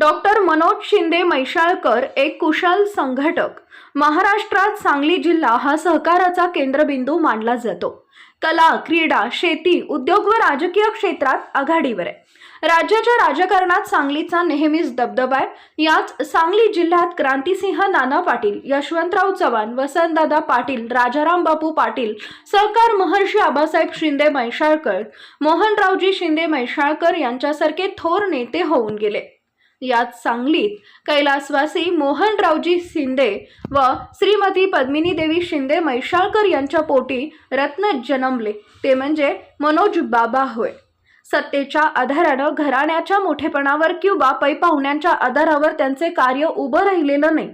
Doctor Manoj Shinde मैशाळकर एक कुशल संघटक. महाराष्ट्रात सांगली जिल्हा हा सहकाराचा केंद्रबिंदू मानला जातो. कला क्रीडा शेती उद्योग व राजकीय क्षेत्रात आघाडीवर आहे. राज्याच्या राजकारणात सांगलीचा नेहमीच दबदबा आहे. याच सांगली जिल्ह्यात क्रांतिसिंह नाना पाटील यशवंतराव चव्हाण वसंतदादा पाटील राजाराम बापू पाटील सहकार महर्षी आबासाहेब शिंदे मैशाळकर मोहनरावजी शिंदे मैशाळकर यांच्यासारखे थोर नेते होऊन गेले. यात सांगलीत कैलासवासी मोहनरावजी शिंदे व श्रीमती पद्मिनी देवी शिंदे मैशाळकर यांच्या पोटी रत्न जन्मले. ते म्हणजे मनोज बाबा होय. सत्तेच्या आधारानं घराण्याच्या मोठेपणावर किंवा पै पाहुण्यांच्या आधारावर त्यांचे कार्य उभं राहिलेलं नाही.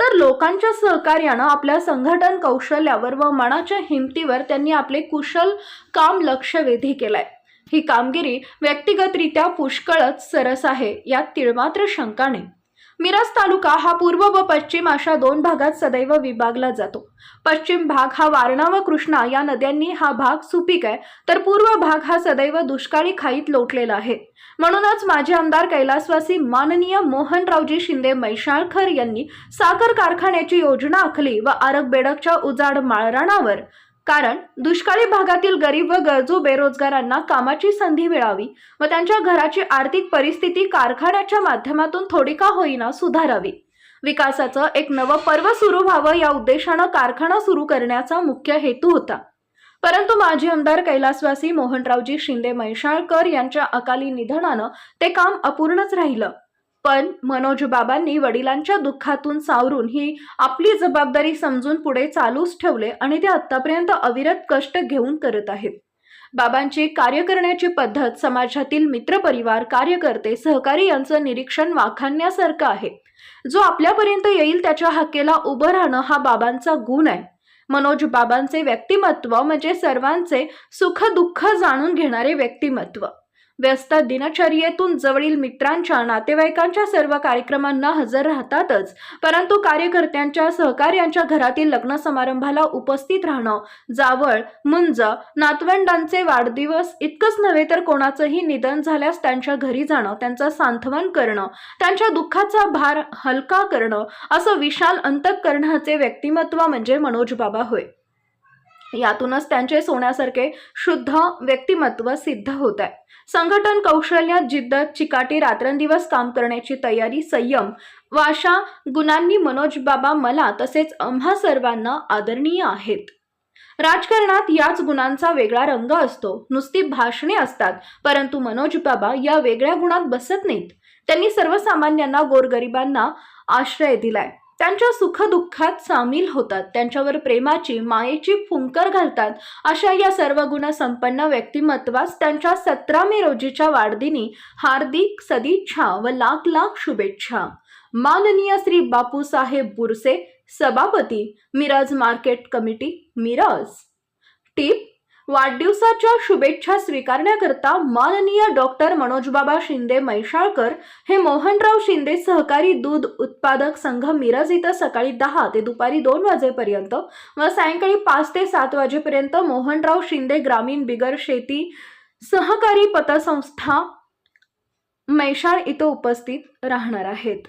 तर लोकांच्या सहकार्यानं आपल्या संघटन कौशल्यावर व मनाच्या हिमतीवर त्यांनी आपले कुशल काम लक्षवेधी केलंय ही कामगिरी व्यक्तिगतरित्या पुष्कळच सरस आहे यात तिळमात्र शंका नाही. मिरज तालुका हा पूर्व व पश्चिम अशा दोन भागात सदैव विभागला जातो. पश्चिम भाग हा वारणा व कृष्णा या नद्यांनी हा भाग सुपीक आहे तर पूर्व भाग हा सदैव दुष्काळी खाईत लोटलेला आहे. म्हणूनच माजी आमदार कैलासवासी माननीय मोहनरावजी शिंदे मैशाळकर यांनी साखर कारखान्याची योजना आखली व आरग बेडकच्या उजाड माळराणावर कारण दुष्काळी भागातील गरीब व गरजू बेरोजगारांना कामाची संधी मिळावी व त्यांच्या घराची आर्थिक परिस्थिती कारखान्याच्या माध्यमातून थोडी का होईना सुधारावी. विकासाचं एक नवं पर्व सुरू व्हावं या उद्देशानं कारखाना सुरू करण्याचा मुख्य हेतू होता. परंतु माजी आमदार कैलासवासी मोहनरावजी शिंदे मैशाळकर यांच्या अकाली निधनानं ते काम अपूर्णच राहिलं. पण मनोज बाबांनी वडिलांच्या दुःखातून सावरून ही आपली जबाबदारी समजून पुढे चालूच ठेवले आणि ते आतापर्यंत अविरत कष्ट घेऊन करत आहेत. बाबांची कार्य करण्याची पद्धत समाजातील मित्रपरिवार कार्यकर्ते सहकारी यांचं निरीक्षण वाखाणण्यासारखं आहे. जो आपल्यापर्यंत येईल त्याच्या हाकेला उभं राहणं हा बाबांचा गुण आहे. मनोज बाबांचे व्यक्तिमत्व म्हणजे सर्वांचे सुख दुःख जाणून घेणारे व्यक्तिमत्व. व्यस्त दिनचर्येतून जवळील मित्रांच्या नातेवाईकांच्या सर्व कार्यक्रमांना हजर राहतातच. परंतु कार्यकर्त्यांच्या सहकार्यांच्या घरातील लग्न समारंभाला उपस्थित राहणं जावळ मुंज नातवंडांचे वाढदिवस इतकंच नव्हे तर कोणाचंही निधन झाल्यास त्यांच्या घरी जाणं त्यांचं सांत्वन करणं त्यांच्या दुःखाचा भार हलका करणं असं विशाल अंतकरणाचे व्यक्तिमत्व म्हणजे मनोज बाबा होय. यातूनच त्यांचे सोन्यासारखे शुद्ध व्यक्तिमत्व सिद्ध होत आहे संघटन कौशल्यात जिद्द चिकाटी रात्रंदिवस काम करण्याची तयारी संयम व अशा गुणांनी मनोज बाबा मला तसेच आम्हा सर्वांना आदरणीय आहेत. राजकारणात याच गुणांचा वेगळा रंग असतो. नुसती भाषणे असतात परंतु मनोज बाबा या वेगळ्या गुणात बसत नाहीत. त्यांनी सर्वसामान्यांना गोरगरिबांना आश्रय दिलाय. त्यांच्या सुखदुःखात सामील होतात. त्यांच्यावर प्रेमाची मायेची फुंकर घालतात. अशा या सर्व गुणसंपन्न व्यक्तिमत्वास त्यांच्या सतरा मे रोजीच्या वाढदिनी हार्दिक सदिच्छा व लाख लाख शुभेच्छा. माननीय श्री बापूसाहेब बुरसे सभापती मिरज मार्केट कमिटी मिरज. टीप वाढदिवसाच्या शुभेच्छा स्वीकारण्याकरता माननीय डॉक्टर मनोजबाबा शिंदे मैशाळकर हे मोहनराव शिंदे सहकारी दूध उत्पादक संघ मिरज इथं सकाळी दहा ते दुपारी दोन वाजेपर्यंत व सायंकाळी पाच ते सात वाजेपर्यंत मोहनराव शिंदे ग्रामीण बिगर शेती सहकारी पतसंस्था मैशाळ इथं उपस्थित राहणार आहेत.